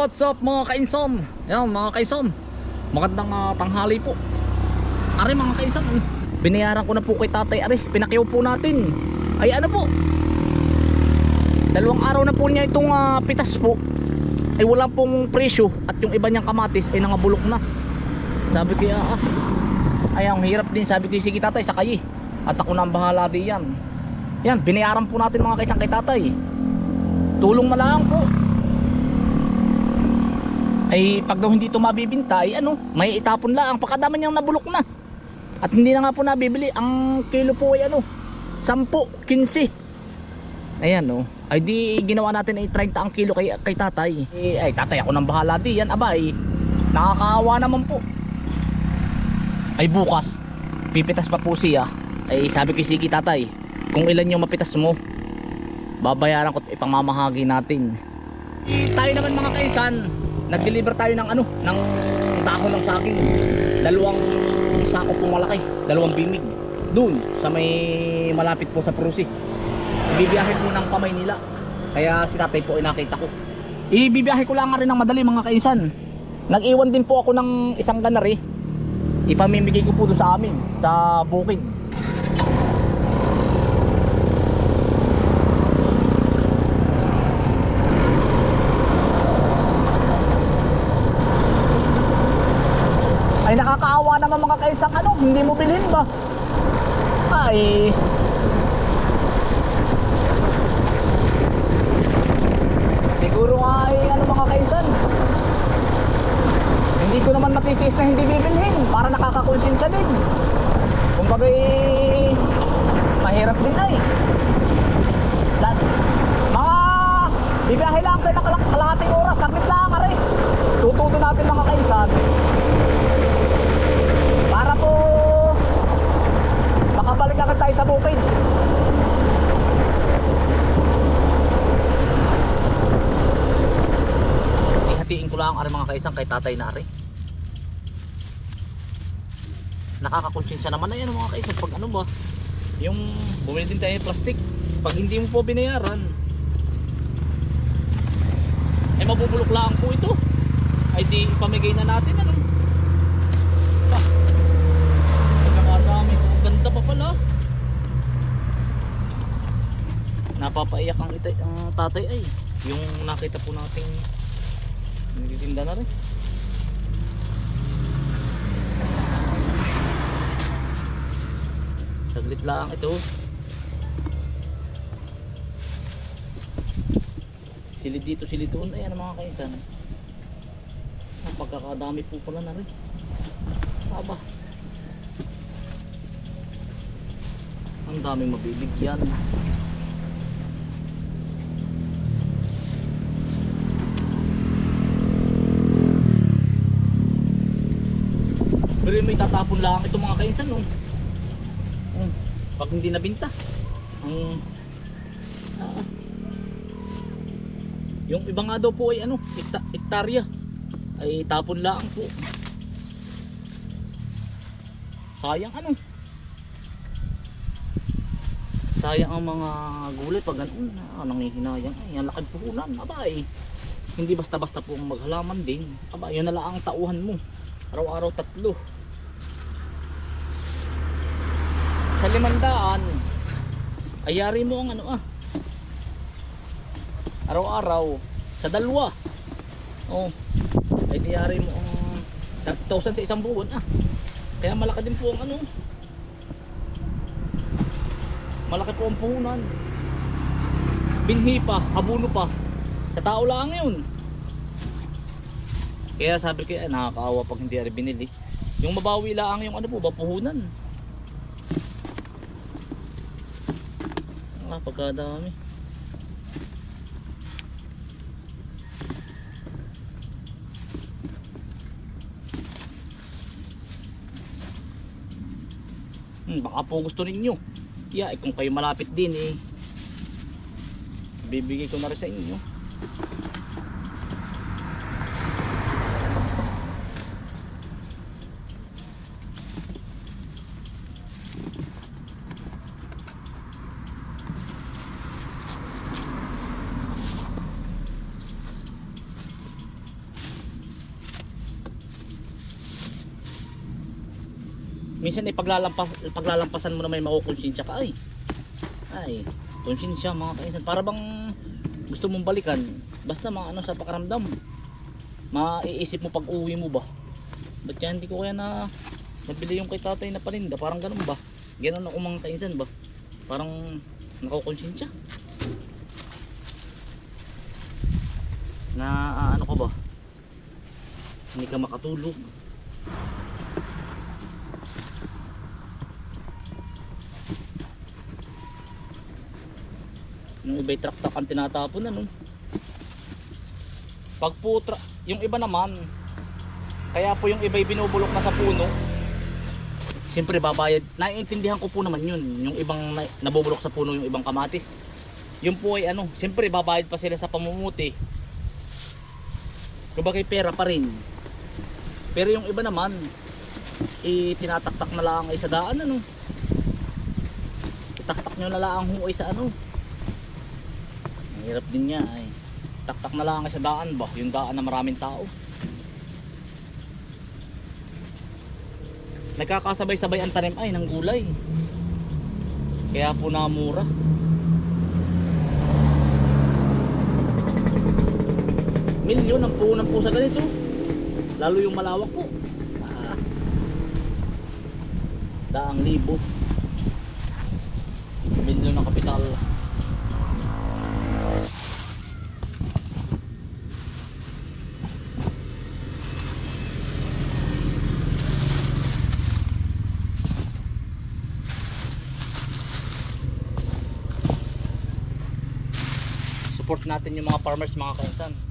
What's up mga kainson? Yan mga kainson. Magandang ah, tanghali po. Are mga kainson, oh. binayaran ko na po kay tatay are. Pinakyaw po natin. Ay ano po? Dalawang araw na po niya itong ah, pitas po. Ay wala pong presyo at yung iba niyang kamatis ay nangabulok na. Sabi ko ah, ah. Ay ang hirap din sabi ko sige tatay sa kayi. At ako na ang bahala di yan. Yan, binayaran po natin mga kaisang kay tatay. Tulong na lang po ay pag daw hindi ito mabibinta ay ano, may itapon lang. Pagkadami niyang nabulok na. At hindi na nga po nabibili. Ang kilo po ay ano 10, 15 ayan no ay di ginawa natin ay 30 ang kilo kay, kay tatay. Eh, ay tatay ako nang bahala di. Yan aba ay nakakaawa naman po. Ay bukas pipitas pa po siya. Ay sabi ko sige tatay kung ilan yung mapitas mo babayaran ko ipamamahagi natin. Tayo naman mga kaisan nag-deliver tayo ng ano ng dahon ng saging. Dalawang sako po malaki dalawang bimig. Doon sa may malapit po sa Prusi ibibiyahe po ng kamay nila. Kaya si tatay po ay nakita ko. Ibibiyahe ko lang rin ng madali mga kaisan. Nag-iwan din po ako ng isang ganari. Ipamimigay ko po doon sa amin sa bukid ay nakakaawa naman mga kaisang ano hindi mo bilhin ba? Ay. Siguro nga ay ano mga kaisan hindi ko naman matitiis na hindi bibilhin para nakakakonsensya din. Kumbaga eh, mahirap din ay. Sa, mga bibiyahe lang tayo ng kalahating oras saglit lang are. Tututo natin mga kaisan para po makabalik agad tayo sa bukid. Ihatiin ko lang ang mga kaisang kay tatay na ari nakakakonsensya naman na yan mga kaisang pag ano ba? Yung bumili din tayo ng plastic. Pag hindi mo po binayaran ay mabubulok lang po ito. Ay di ipamigay na natin ano? Ah, Nakakadami. Ang ganda pa pala. Napapaiyak ang, ita, ang tatay ay. Yung nakita po nating nagtitinda na rin. Saglit lang ito. Silid dito, silid doon. Ayan mga kaisan. Ang po pala na rin. Aba. Ang daming mabibigyan. Pero may tatapon lang itong mga kainsan no. Hmm. Pag hindi nabinta. Ang ah. Yung iba nga daw po ay ano, hekta, hektarya. Ay tapon lang po. Sayang ano. Sayang ang mga gulay pag ganun. Ah, nangihinayang. Ay, ang laki puhunan. Aba eh. Hindi basta-basta po maghalaman din. Aba, yun na lang ang tauhan mo. Araw-araw tatlo. Sa limandaan, ayari mo ang ano ah. Araw-araw. Sa dalawa. Oh. Ay diyari mo ang 30,000 sa isang buwan ah. Kaya malaki din po ang ano. Malaki po ang puhunan. Binhi pa, abuno pa. Sa tao lang yun. Kaya sabi ko, eh, nakakaawa pag hindi rin binili. Yung mabawi lang yung ano po, ba puhunan. Pagkadami. Hmm, baka po gusto ninyo. Kaya eh, kung kayo malapit din eh. Bibigay ko na rin sa inyo. Minsan ay paglalampas, paglalampasan mo na may makukonsensya ka ay. Ay, konsensya mga kainsan. Para bang gusto mong balikan, basta mga ano sa pakaramdam. Maiisip mo pag uwi mo ba? Ba't kaya hindi ko kaya na nabili yung kay tatay na paninda? Parang ganun ba? Ganun ako mga kainsan ba? Parang nakukonsensya. Na ah, ano ka ba? Hindi ka makatulog. Yung iba'y truck-truck ang tinatapon ano. Pag po yung iba naman, kaya po yung iba'y binubulok na sa puno, siyempre babayad. Naiintindihan ko po naman yun, yung ibang na- nabubulok sa puno, yung ibang kamatis. Yun po ay ano, siyempre babayad pa sila sa pamumuti. Kumbaga pera pa rin. Pero yung iba naman, itinataktak na lang ay sa daan ano. Itaktak nyo na lang huway sa ano. Hirap din niya ay. Taktak na lang sa daan ba? Yung daan na maraming tao. Nagkakasabay-sabay ang tanim ay ng gulay. Kaya po namura. Milyon ang puhunan po sa ganito. Lalo yung malawak po. Ah. Daang libo. Milyon ang kapital. Natin yung mga farmers mga kainsan.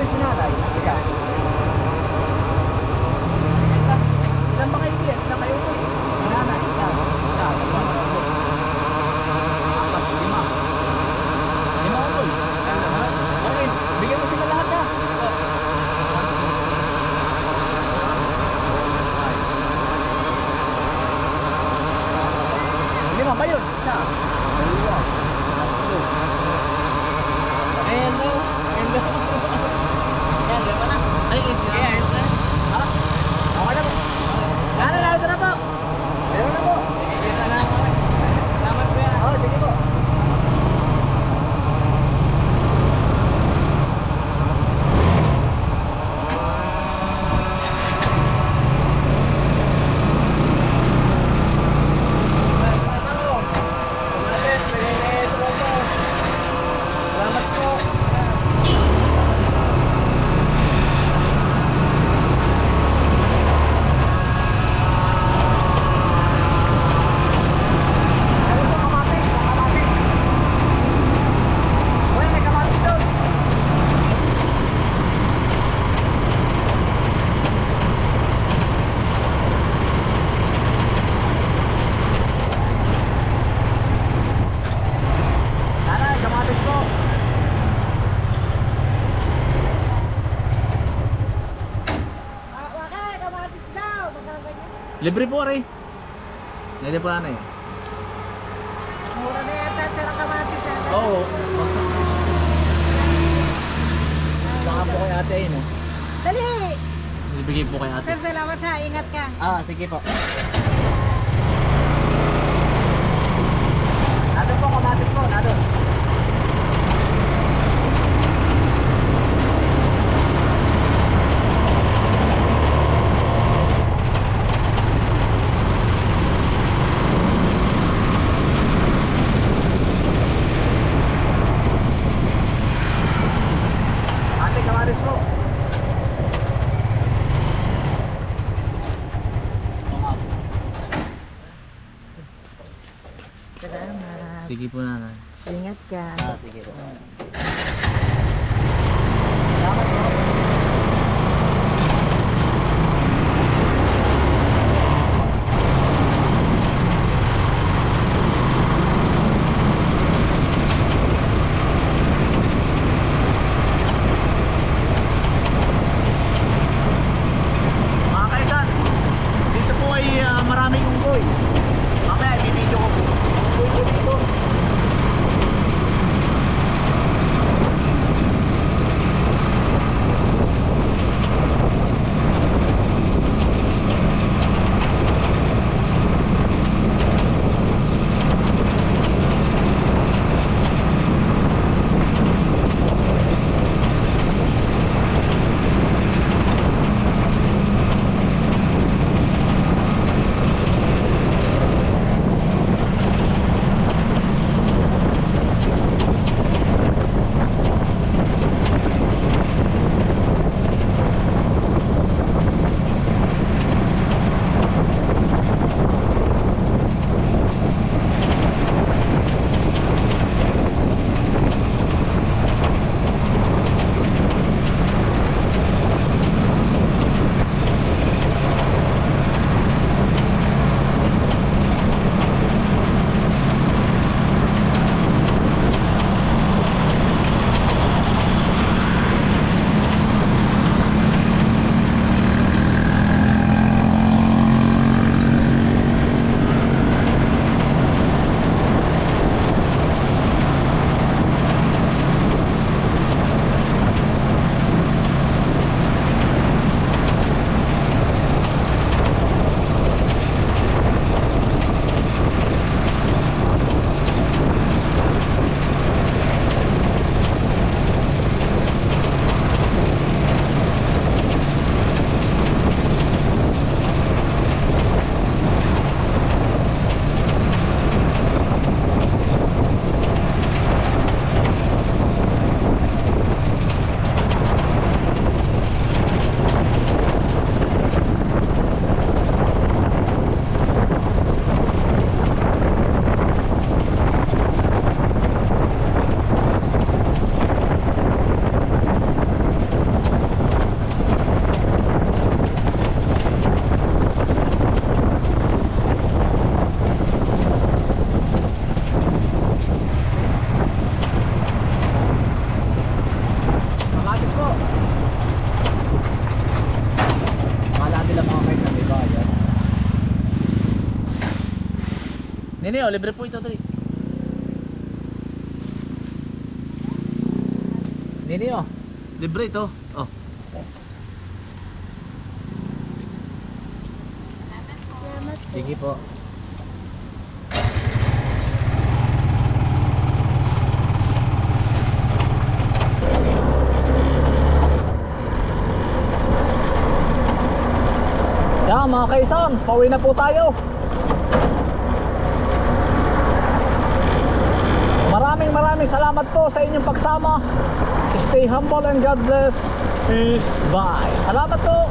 It's not a. Libre po rin. Libre po na eh. Mura na yata sir ang. Oo. Baka po kay ate eh oh. no. Dali! Ibigay po kay ate. Sir, salamat ha. Ingat ka. Ah, sige po. Ka. Ah, sige po. Nini, oh, libre po ito, Dali. Nini, oh. Libre ito. Oh. Sige po. Yan mga kaisan, pauwi na po tayo. Maraming salamat po sa inyong pagsama. Stay humble and God bless. Peace. Bye. Salamat po.